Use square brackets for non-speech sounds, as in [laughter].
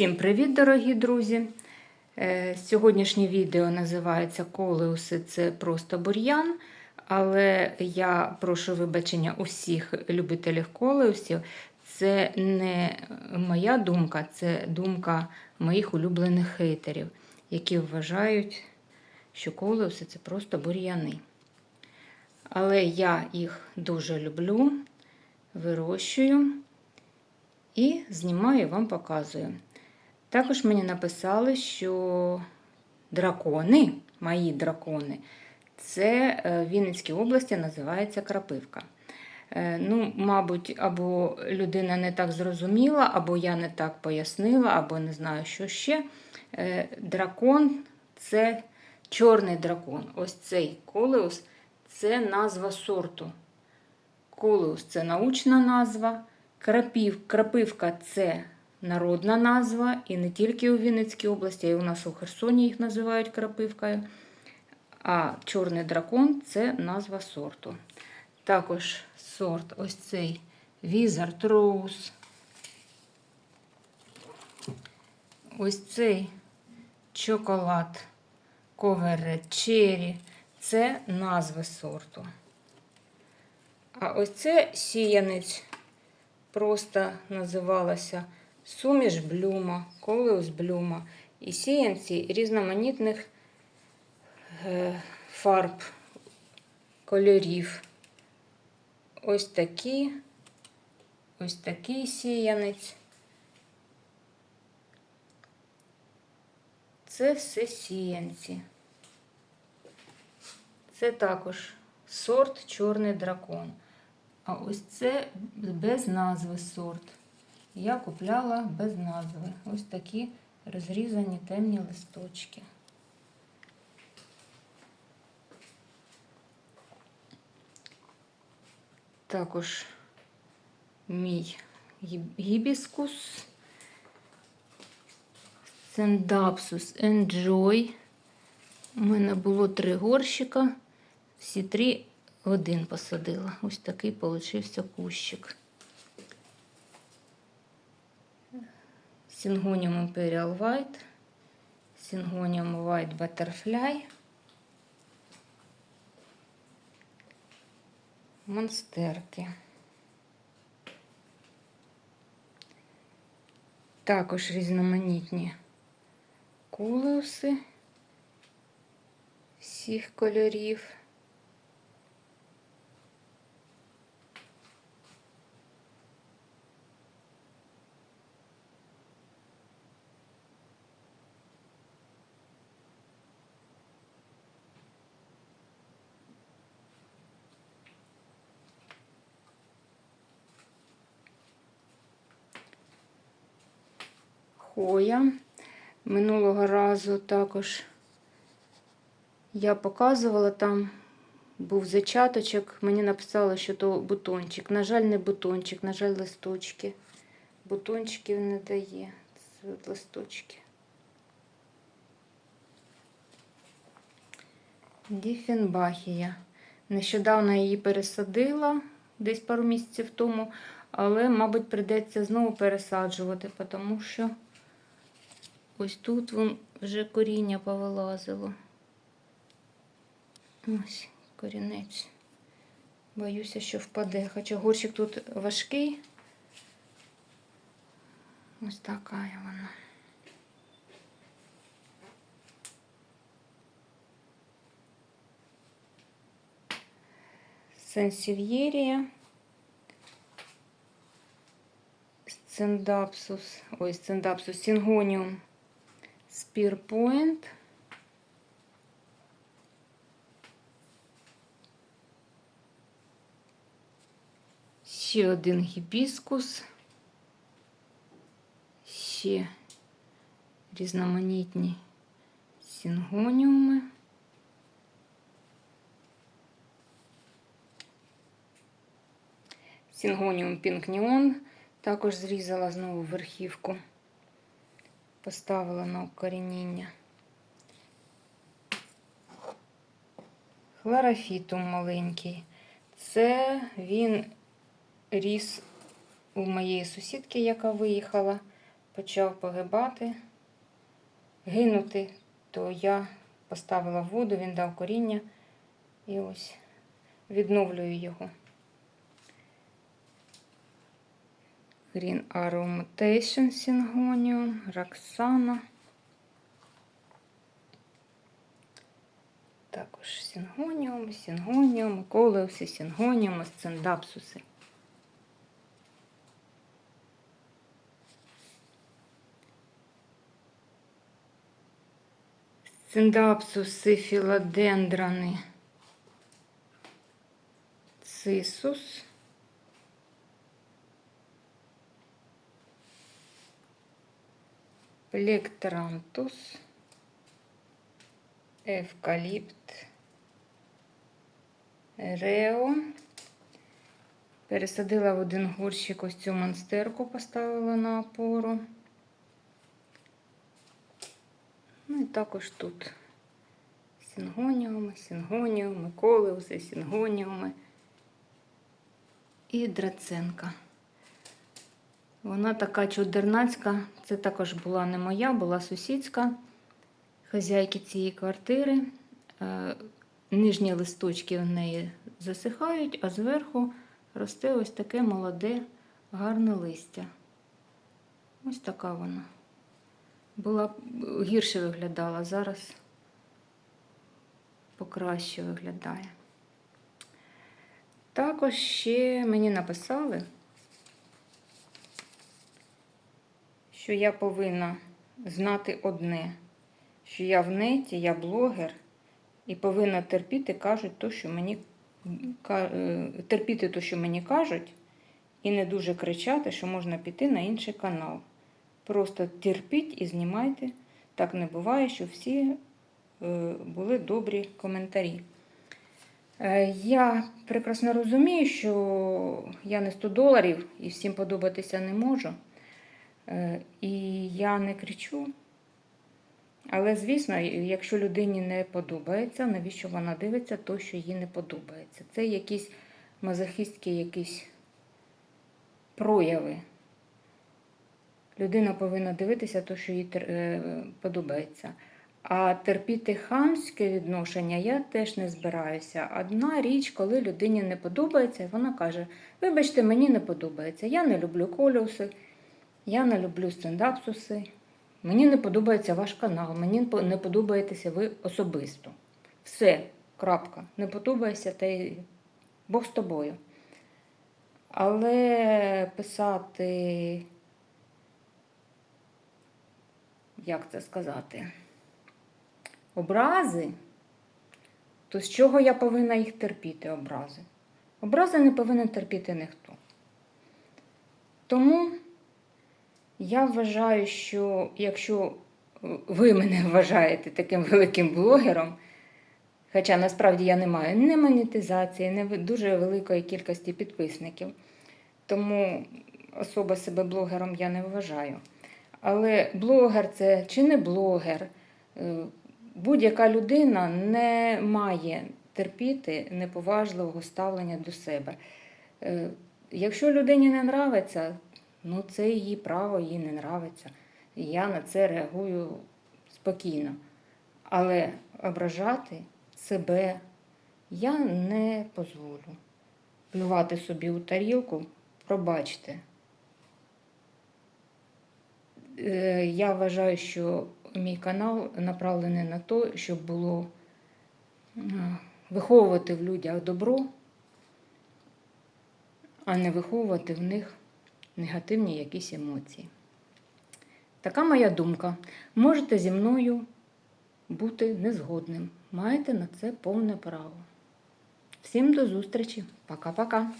Всім привіт, дорогі друзі! Е, Сьогоднішнє відео називається Колеуси це просто бур'ян. Але я прошу вибачення усіх любителів колеусів. Це не моя думка, це думка моїх улюблених хейтерів, які вважають, що колеуси це просто бур'яни. Але я їх дуже люблю, вирощую і знімаю вам показую. Також мені написали, що дракони, мої дракони, це в Вінницькій області називається крапивка. Е, Ну, Мабуть, або людина не так зрозуміла, або я не так пояснила, або не знаю, що ще. Е, Дракон це чорний дракон. Ось цей колеус це назва сорту. Колеус це научна назва. Крапів, крапивка це народна назва, і не тільки у Вінницькій області, а й у нас у Херсоні їх називають крапивкою. А чорний дракон це назва сорту. Також сорт ось цей Wizard Rose. Ось цей чоколад Covered Cherry. Це назви сорту. А ось це сіянець просто називалася суміш блюма, колеус блюма і сіянці різноманітних е, фарб, кольорів. Ось такі, ось такий сіянець. Це все сіянці. Це також сорт Чорний дракон. А ось це без назви сорт. Я купляла без назви. Ось такі розрізані темні листочки. Також мій гібіскус, Сендапсус Enjoy. У мене було три горщика, всі три один посадила. Ось такий получився кущик. Syngonium Imperial White, Syngonium White Butterfly, монстерки. Також різноманітні кулеуси всіх кольорів. Хоя. Минулого разу також я показувала, там був зачаточок, мені написали, що то бутончик. На жаль, не бутончик, на жаль, листочки. Бутончиків не дає. Це листочки. Діфенбахія. Нещодавно її пересадила десь пару місяців тому, але, мабуть, прийдеться знову пересаджувати, тому що ось тут вон вже коріння повилазило. Ось корінець. Боюся, що впаде. Хоча горщик тут важкий. Ось така вона. Сенсів'єрія. Сцендапсус, ой, сцендапсус, сінгоніум, спірпоінт. Ще один гібіскус, ще різноманітні сінгоніуми. Сінгоніум пінкніон. Також зрізала знову верхівку, поставила на укорінення. Хлорофітум маленький. Це він ріс у моєї сусідки, яка виїхала почав погибати, гинути, то я поставила воду, він дав коріння і ось відновлюю його. Green Aromatation Syngonium, Roxana. Також сінгоніум, сінгоніум, колеуси, сінгоніум, сцендапсуси. Сцендапсуси, філодендрани, цисус. Плектрантус, евкаліпт, рео. Пересадила в один горщик ось цю монстерку, поставила на опору. Ну і також тут сінгоніуми, сінгоніуми, колеуси, сінгоніуми і драценка. Вона така чудернацька. Це також була не моя, була сусідська хазяйки цієї квартири. Е, Нижні листочки в неї засихають, а зверху росте ось таке молоде, гарне листя. Ось така вона. Була гірше виглядала, зараз покраще виглядає. Також ще мені написали. Що я повинна знати одне, що я в неті, я блогер, і повинна терпіти, кажуть, то, що мені е, терпіти то, що мені кажуть, і не дуже кричати, що можна піти на інший канал. Просто терпіть і знімайте. Так не буває, що всі е, були добрі коментарі. Е, я прекрасно розумію, що я не 100 доларів і всім подобатися не можу. Е, і я не кричу. Але, звісно, якщо людині не подобається, навіщо вона дивиться, то що їй не подобається. Це якісь мазохістські якісь прояви. Людина повинна дивитися, то, що їй е, подобається. А терпіти хамське відношення я теж не збираюся. Одна річ, коли людині не подобається, вона каже: Вибачте, мені не подобається, я не люблю колюси. Я не люблю стендапсуси. Мені не подобається ваш канал, мені не подобаєтеся ви особисто. Все, крапка. Не подобається, та й Бог з тобою. Але писати, як це сказати, образи, то з чого я повинна їх терпіти, образи? Образи не повинен терпіти ніхто. Тому. Я вважаю, що якщо ви мене [laughs] вважаєте таким великим блогером, хоча насправді я не маю ні монетизації, ні дуже великої кількості підписників, тому особа себе блогером я не вважаю. Але блогер це чи не блогер, е, будь-яка людина не має терпіти неповажливого ставлення до себе. Е, якщо людині не нравиться, Ну, це її право, їй не нравиться. Я на це реагую спокійно. Але ображати себе я не дозволю. Плювати собі у тарілку, пробачте. Е, я вважаю, що мій канал направлений на те, щоб було е, виховувати в людях добро, а не виховувати в них негативні якісь емоції. Така моя думка. Можете зі мною бути незгодним. Маєте на це повне право. Всім до зустрічі. Пока-пока.